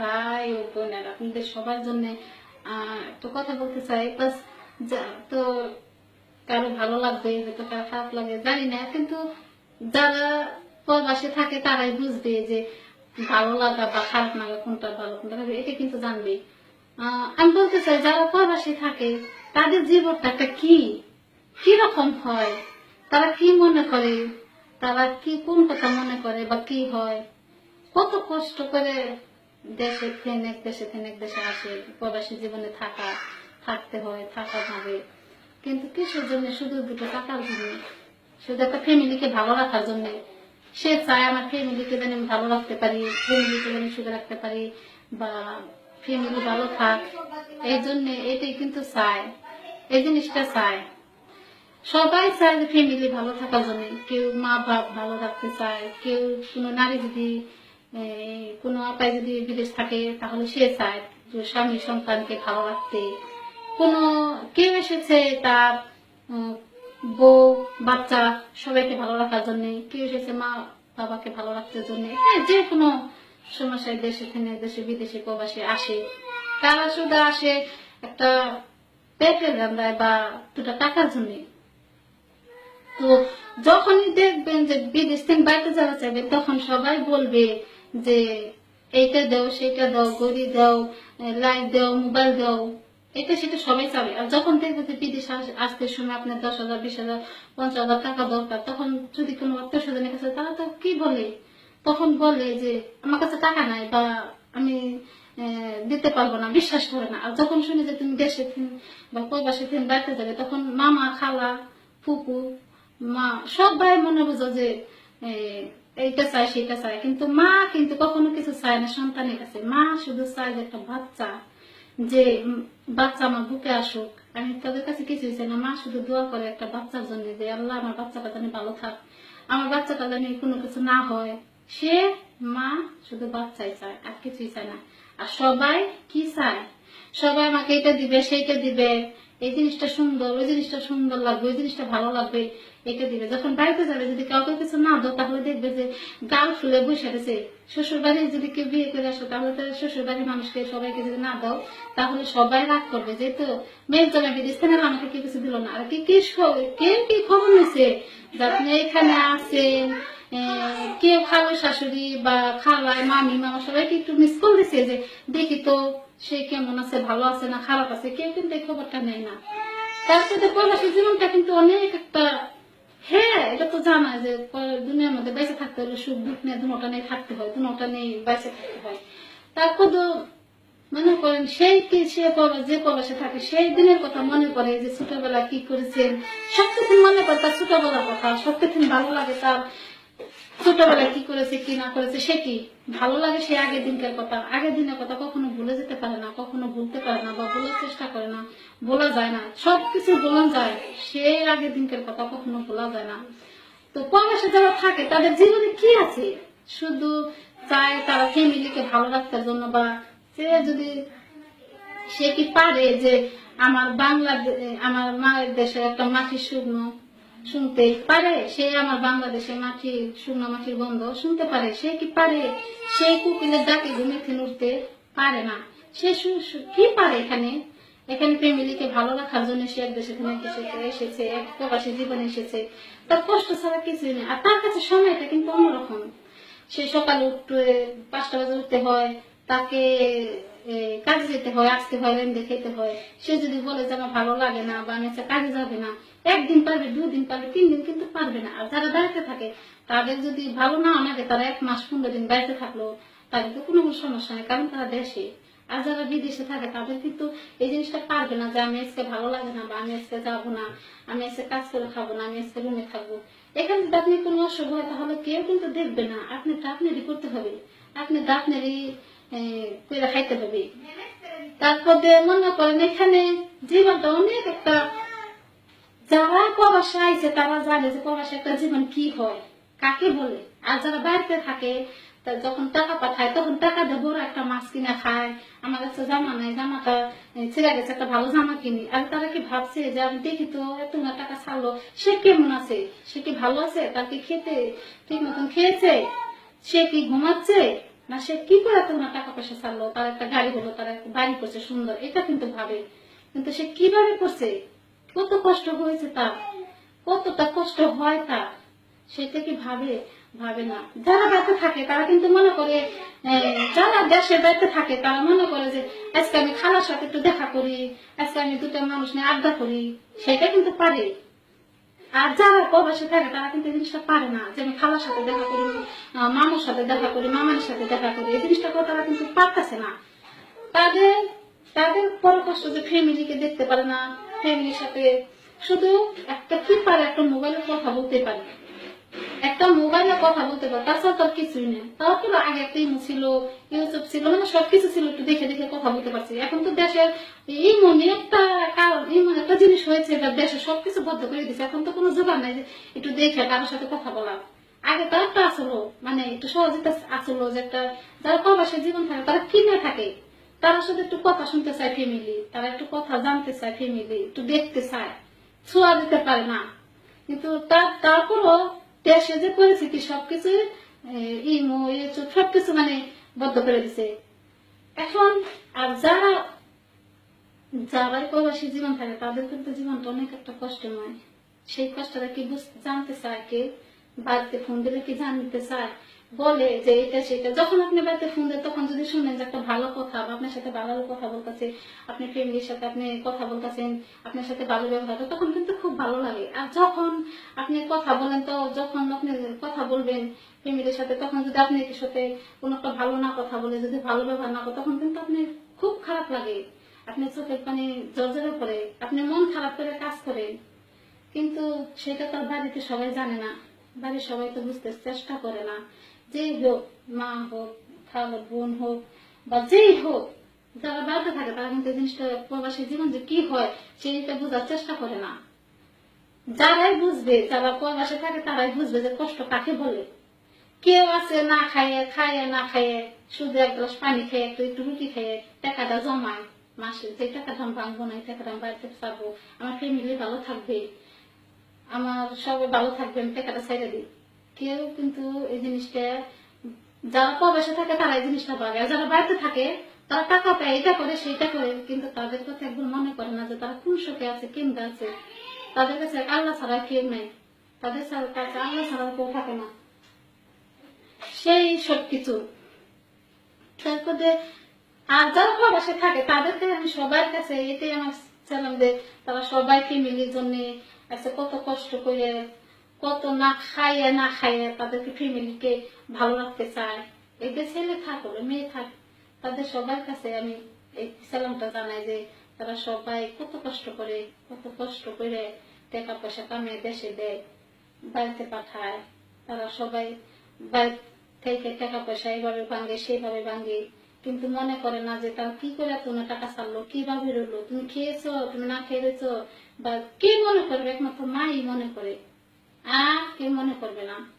ভাই, ও বোনের আপনাদের সবার জন্য একটু কথা বলতে চাই। বাস তো কারও ভালো লাগবে, হয়তো কারও খারাপ লাগে জানি না। কিন্তু যারা প্রবাসে থাকে, তারাই বুঝবে যে ভালো লাগা বা খারাপ লাগা কোনটা ভালো, কোনটা খারাপ, এটা কিন্তু জানবে। আমি বলতে চাই, যারা প্রবাসে থাকে, তাদের জীবনটা একটা কি? কি রকম হয়? তারা কি মনে করে? তারা কি কোন কথা মনে করে বা কি হয়? কত কষ্ট করে দেশে থেনেক দেশে থেনেক দেশে আসে, প্রবাসী জীবনে থাকা, থাকতে হয়, থাকা যাবে কিন্তু কিসের জন্য শুধু দুটো টাকার জন্য? শুধু একটা ফ্যামিলিকে ভালো রাখার জন্য। সে চায় আমার ফ্যামিলিকে যেন আমি ভালো রাখতে পারি ফ্যামিলিকে যেন সুখে রাখতে পারি, বা ফ্যামিলি ভালো থাক। এই জন্য এটাই কিন্তু চায়। এই জিনিসটা চায়। সবাই চায় যে ফ্যামিলি ভালো থাকার জন্য। কেউ মা বাপ ভালো রাখতে চায়, কেউ কোনো নারী যদি কোনো আপায় যদি বিদেশ থাকে, তাহলে সে চায় যে স্বামী সন্তানকে রাখতে কোনো, কেউ এসেছে তার বউ, বাচ্চা সবাইকে ভালো রাখার জন্য, কেউ এসেছে মা বাবাকে ভালো রাখার জন্য। হ্যাঁ যে কোনো সমস্যায় দেশে থেকে দেশে বিদেশে প্রবাসে আসে, তারা শুধু আসে একটা পেটের গান্ধায় বা দুটা টাকার জন্যে। তো যখনই দেখবেন যে বিদেশ থেকে বাইরে যাওয়া চাইবে, তখন সবাই বলবে যে এইটা দাও সেটা দাও, গড়ি দাও লাইট দাও, মোবাইল দাও, এটা সেটা সবাই চাবে। আর যখন দেখবে যে বিদেশ আস- আসতে সময় আপনার দশ হাজার, বিশ হাজার, পঞ্চাশ হাজার টাকা দরকার, তখন যদি কোনো আত্মীয় স্বজনের কাছে, তারা তো কি বলে? তখন বলে যে, আমার কাছে টাকা নাই বা আমি দিতে পারব না, বিশ্বাস করে না। আর যখন শুনি যে তুমি দেশে বা প্রবাসে থেকে বাড়িতে যাবে, তখন মামা, খালা, ফুপু, মা, সবাই মনে বুঝো যে এইটা চাই সেটা চাই। কিন্তু মা কিন্তু কখনো কিছু চায় না। সন্তানের কাছে, মা শুধু চায় যে একটা বাচ্চা, যে বাচ্চা আমার বুকে আসুক। আমি তাদের কাছে কিছুই চাই না। মা শুধু দোয়া করে একটা বাচ্চার জন্য যে, আল্লাহ, আমার বাচ্চাটা জানি ভালো থাক। আমার বাচ্চাটা জানি কোনো কিছু না হয়। সে মা শুধু বাচ্চাই চায়, আর কিছুই চায় না। আর সবাই কি চায়? সবাই আমাকে এটা দিবে, সেইটা দিবে। এই জিনিসটা সুন্দর, ওই জিনিসটা সুন্দর লাগবে, ওই জিনিসটা ভালো লাগবে, এটা দিবে। যখন বাড়িতে যাবে, যদি কাউকে কিছু না দাও, তাহলে দেখবে যে গাল ফুলে বসে গেছে। শ্বশুর বাড়ি যদি কেউ বিয়ে করে আসো, তাহলে তো শ্বশুর বাড়ির মানুষকে, সবাইকে যদি না দাও, তাহলে সবাই রাগ করবে যেহেতু মেয়ের জন্য থেকে আমাকে কি কিছু দিল না। আর কি কি কে কি খবর নিছে? যে আপনি এখানে আছেন কেউ খালো শাশুড়ি বা খালায় মামি, মামা, সবাইকে একটু মিস কল দিছে যে, দেখি তো সে কেমন আছে, ভালো আছে না খারাপ আছে, কেউ কিন্তু খবরটা নেয় না। তারপরে প্রবাসী জীবনটা কিন্তু অনেক একটা হ্যাঁ এটা তো জানা যে দুনিয়ার মধ্যে বেঁচে থাকতে হলে সুখ দুঃখ নিয়ে দুটা নিয়ে থাকতে হয়, দুটা নিয়ে বেঁচে থাকতে হয়। তারপর তো মনে করেন সেই কি সে প্রবাস যে প্রবাসে থাকে, সেই দিনের কথা মনে করে যে ছোটবেলা কি করেছেন, সবকিছু মনে করে তার ছোটবেলার কথা, সবকিছু ভালো লাগে তার। ছোটবেলায় কি করেছে, কি না করেছে, সে কি ভালো লাগে? সে আগের দিনকার কথা। আগের দিনের কথা কখনো ভুলে যেতে পারে না, কখনো ভুলতে পারে না বা ভোলার চেষ্টা করে না, বলা যায় না। সবকিছু বলা যায়, সে আগের দিনকার কথা কখনো বলা যায় না। তো প্রবাসে যারা থাকে, তাদের জীবনে কি আছে? শুধু চায় তারা ফ্যামিলিকে ভালো রাখার জন্য বা সে যদি, সে কি পারে যে আমার বাংলাদেশ আমার মায়ের দেশে একটা মাটির শুকনো শুনতে পারে, সে আমার বাংলাদেশে মাটি, শুকনো মাটির গন্ধ শুনতে পারে, সে কি পারে? সে কুকিলের ডাকে ঘুমে থেকে উঠতে পারে না। সে কি পারে এখানে? এখানে ফ্যামিলিকে ভালো রাখার জন্য সে এক দেশে এসেছে, এক প্রবাসী জীবনে এসেছে। তার কষ্ট ছাড়া কিছুই নেই। আর তার কাছে সময়টা কিন্তু অন্যরকম। সে সকালে উঠতে, পাঁচটা বাজে উঠতে হয়, তাকে কাজে যেতে হয়, আসতে হয় রেন্দে খেতে হয়। সে যদি বলে যে আমার ভালো লাগে না বা আমি আজকে কাজে যাবে না, একদিন পারবে, দুদিন পারবে তিন দিন কিন্তু পারবে না। আর যারা বাড়িতে থাকে, তাদের যদি ভালো না লাগে, তারা এক মাস, পনেরো দিন বাড়িতে থাকল, তাদের তো কোনো সমস্যা নেই, কারণ তারা দেশে। আর যারা বিদেশে থাকে, তাদের কিন্তু এই জিনিসটা পারবে না যে আমি আজকে ভালো লাগে না বা আমি আজকে যাব না, আমি আজকে কাজ করে খাব না, আমি আজকে রুমে থাকব। এখানে যদি আপনি কোনো অসুখ হয়, তাহলে কেউ কিন্তু দেখবে না। আপনি আপনারই করতে হবে। আপনি আপনারই করে খাইতে মনে করেন, এখানে জীবনটা অনেক একটা যারা তারা জানে যে একটা জীবন কি হয়, কাকে বলে। আর যারা বাড়িতে থাকে যখন টাকা পাঠায়, তখন টাকা একটা মাছ কিনে খায়। আমার কাছে জামা নাই, জামাটা ছেড়ে গেছে, একটা ভালো জামা কিনি। আর তারা কি ভাবছে যে আমি দেখি তো এত টাকা ছাড়লো, সে কেমন আছে? সে কি ভালো আছে? তার কি খেতে ঠিক মতন খেয়েছে? সে কি ঘুমাচ্ছে? না, সে কি করে তোমার টাকা পয়সা ছাড়লো? তার একটা গাড়ি হলো, তার একটা বাড়ি করছে, সুন্দর। এটা কিন্তু ভাবে। কিন্তু সে কীভাবে করছে? কত কষ্ট হয়েছে তার। কতটা কষ্ট হয় তার। সেটা কি ভাবে? ভাবে না। যারা বাড়িতে থাকে, তারা কিন্তু মনে করে যারা দেশের বাড়িতে থাকে, তারা মনে করে যে, আজকে আমি খালার সাথে একটু দেখা করি, আজকে আমি দুটো মানুষ নিয়ে আড্ডা করি। সেটা কিন্তু পারে। আর যারা প্রবাসে থাকে, তারা কিন্তু এই জিনিসটা পারে না। যে আমি খালার সাথে দেখা করি মামার সাথে দেখা করি, মামার সাথে দেখা করি, এই জিনিসটা তারা কিন্তু পারতেছে না। তাদের তাদের পর কষ্ট যে ফ্যামিলিকে দেখতে পারে না, ফ্যামিলির সাথে শুধু একটা কি পারে একটা মোবাইলের কথা বলতে পারে। একটা মোবাইলে কথা বলতে পারে, তাছাড়া তার কিছুই নেই। তারপরে আগে একটা ইমো ছিল ইউটিউব ছিল মানে সবকিছু ছিল, একটু দেখে দেখে কথা বলতে পারছি। এখন তো দেশের ইমনি একটা কারণ, ইমন একটা জিনিস হয়েছে এটা দেশে সবকিছু বদ্ধ করে দিচ্ছে এখন তো কোনো জোগাড় নাই যে একটু দেখে কারোর সাথে কথা বলা আগে তো একটা আসলো মানে একটু সহজে আসলো যে একটা, যারা প্রবাসী জীবন থাকে, তারা কিনে থাকে। তারা শুধু একটু কথা শুনতে চায় ফ্যামিলি তারা একটু কথা জানতে চায় ফ্যামিলি একটু দেখতে চায়। ছোঁয়া দিতে পারে না। কিন্তু তার, তারপরও যে পরিস্থিতি সবকিছু ইমো সবকিছু মানে বদ্ধ করে দিছে। এখন আর যারা, যারাই প্রবাসী জীবন থাকে, তাদের কিন্তু জীবনটা অনেক একটা কষ্টময়। সেই কষ্টটা কি বুঝতে জানতে চায় কে? বাড়িতে ফোন দিলে কি জানতে চায়? বলে যে এটা সেটা। যখন আপনি বাড়িতে ফোন দেন, তখন যদি শুনেন যে একটা ভালো কথা বা আপনার সাথে ভালো কথা বলতেছে, আপনি ফ্যামিলির সাথে আপনি কথা বলতেছেন, আপনার সাথে ভালো ব্যবহার তখন কিন্তু খুব ভালো লাগে। আর যখন আপনি কথা বলেন, তো যখন আপনি কথা বলবেন ফ্যামিলির সাথে, তখন যদি আপনি এর সাথে কোনো একটা ভালো না কথা বলে, যদি ভালো ব্যবহার না করে, তখন কিন্তু আপনি খুব খারাপ লাগে। আপনি চোখের পানি জর্জরে পড়ে আপনি মন খারাপ করে কাজ করেন। কিন্তু সেটা তো বাড়িতে সবাই জানে না। বাড়ির সবাই তো বুঝতে চেষ্টা করে না। যেই হোক মা হোক খালো বোন হোক বা যেই হোক যারা বাড়িতে থাকে, তারা কিন্তু জিনিসটা প্রবাসী জীবন যে কি হয়, সেইটা বোঝার চেষ্টা করে না। যারাই বুঝবে, যারা প্রবাসে থাকে, তারাই বুঝবে যে কষ্ট কাকে বলে। কেউ আছে না খাইয়ে খাইয়ে, না খাইয়ে, শুধু এক গ্লাস পানি খেয়ে, একটু একটু রুটি খেয়ে টাকাটা জমায় মাসে। যে টাকাটা আমি ভাঙবো না, এই টাকাটা আমি বাড়িতে পারব আমার ফ্যামিলি ভালো থাকবে, আমার সবাই ভালো থাকবে, আমি টাকাটা ছেড়ে দিই। কেউ কিন্তু এই জিনিসটা, যারা প্রবাসে থাকে তারা এই জিনিসটা পাবে আর যারা বাড়িতে থাকে, তারা টাকা পায়, এটা করে সেইটা করে, কিন্তু তাদের কথা একদম মনে করে না যে তারা কোন সুখে আছে, কেমনে আছে। তাদের কাছে আল্লাহ ছাড়া কেউ নেই। তাদের কাছে আল্লাহ ছাড়া কেউ থাকে না। সেই সব কিছু আর যারা প্রবাসে থাকে, তাদেরকে আমি সবার কাছে এটাই আমার যে তারা সবাই ফ্যামিলির জন্য আছে কত কষ্ট করে কত না খাইয়ে না খাইয়ে তাদেরকে ফ্যামিলিকে ভালো রাখতে চায়। এদের ছেলে থাকুক মেয়ে থাক, তাদের সবার কাছে আমি এই সালামটা জানাই যে তারা সবাই কত কষ্ট করে, কত কষ্ট করে টাকা পয়সা কামিয়ে দেশে দেয়, বাড়িতে পাঠায়। তারা সবাই বাড়ি থেকে টাকা পয়সা এইভাবে ভাঙে, সেইভাবে ভাঙে। কিন্তু মনে করে না যে তারা কি করে তোমার টাকা ছাড়লো, কীভাবে রইল? তুমি খেয়েছো, তুমি না খেয়ে রয়েছো বা কে মনে করবে? একমাত্র মাই মনে করে। আর কেউ মনে করবে না?